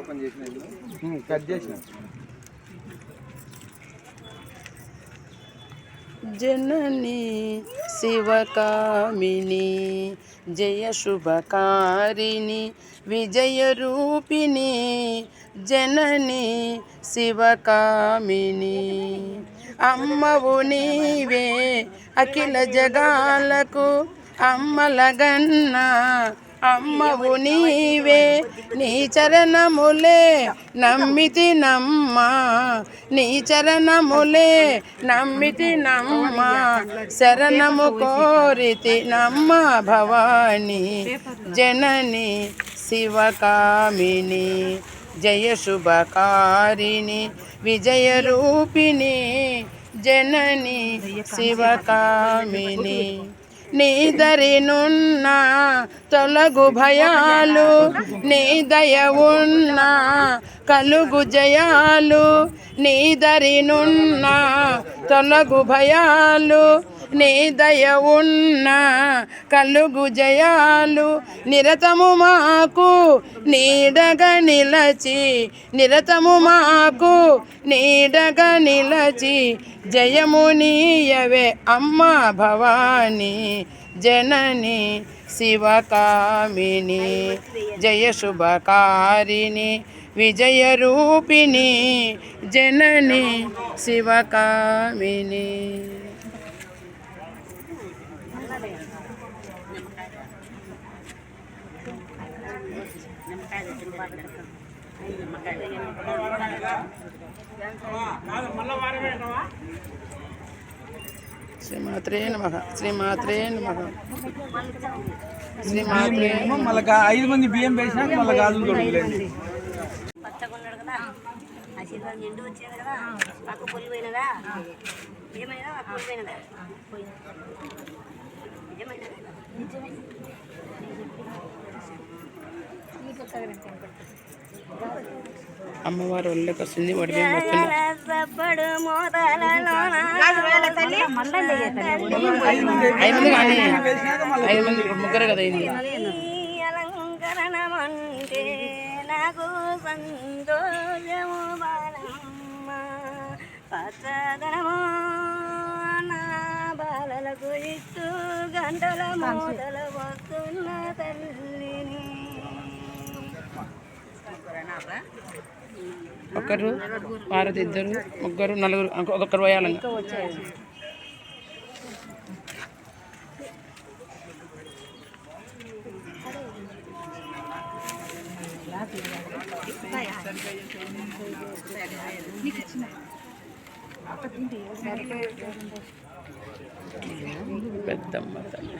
Open చేసిన cut చేసిన. జనని శివకామిని జయ శుభకారిణి విజయ రూపిణి జనని శివకామిని. అమ్మవు నీవే అఖిల జగాలకు అమ్మలగన్న అమ్మవు నీవే నీ చరణములే నమ్మితి నమ్మ. నీ చరణములే నమ్మితి నమ్మ. శరణము కోరితి నమ్మ భవాని జనని శివకామిని జయ శుభకారిణి విజయ రూపిణి జనని శివకామిని. నీదరినున్న తొలగు భయాలు నీ దయ ఉన్న కలుగు జయాలు నీదరినున్న తొలగు భయాలు నీ దయ ఉన్న కలుగు జయాలు నిరతము మాకు. నీడగా నిలచి నిరతము మాకు. నీడగా నిలచి జయము నీయవే అమ్మ భవాని జనని శివకామిని జయ శుభకారిణి విజయ రూపిణి జనని శివకామిని. శ్రీమాత్రే నమ శ్రీమాత్రే నమ. శ్రీమాత్రే మళ్ళీ ఐదు మంది బియ్యం వేసినాక మళ్ళీ గాజులు తొడుగులేండి పచ్చగా ఉన్నాడు కదా. ఆశీర్వాదం నిండు వచ్చేది కదా. పక్క పొలి పోయినదా నిజమైనదా పొలి పోయినదా పోయింది నిజమైనదా నిజమే అమ్మవారు ఒళ్ళకి వస్తుంది ఐదు మంది కానీ ఐదు మంది ముగ్గురు కదా అయింది నాకు సంతోషము బాలమ్మ పచ్చదనము నా బాలలకు ఇస్తూ గంటల మోతలు వస్తున్న తల్లిని. ఒకరు భారత ఇద్దరు ముగ్గురు నలుగురు ఒక్కొక్కరు పోయాలని పెద్దమ్మ తల్లి.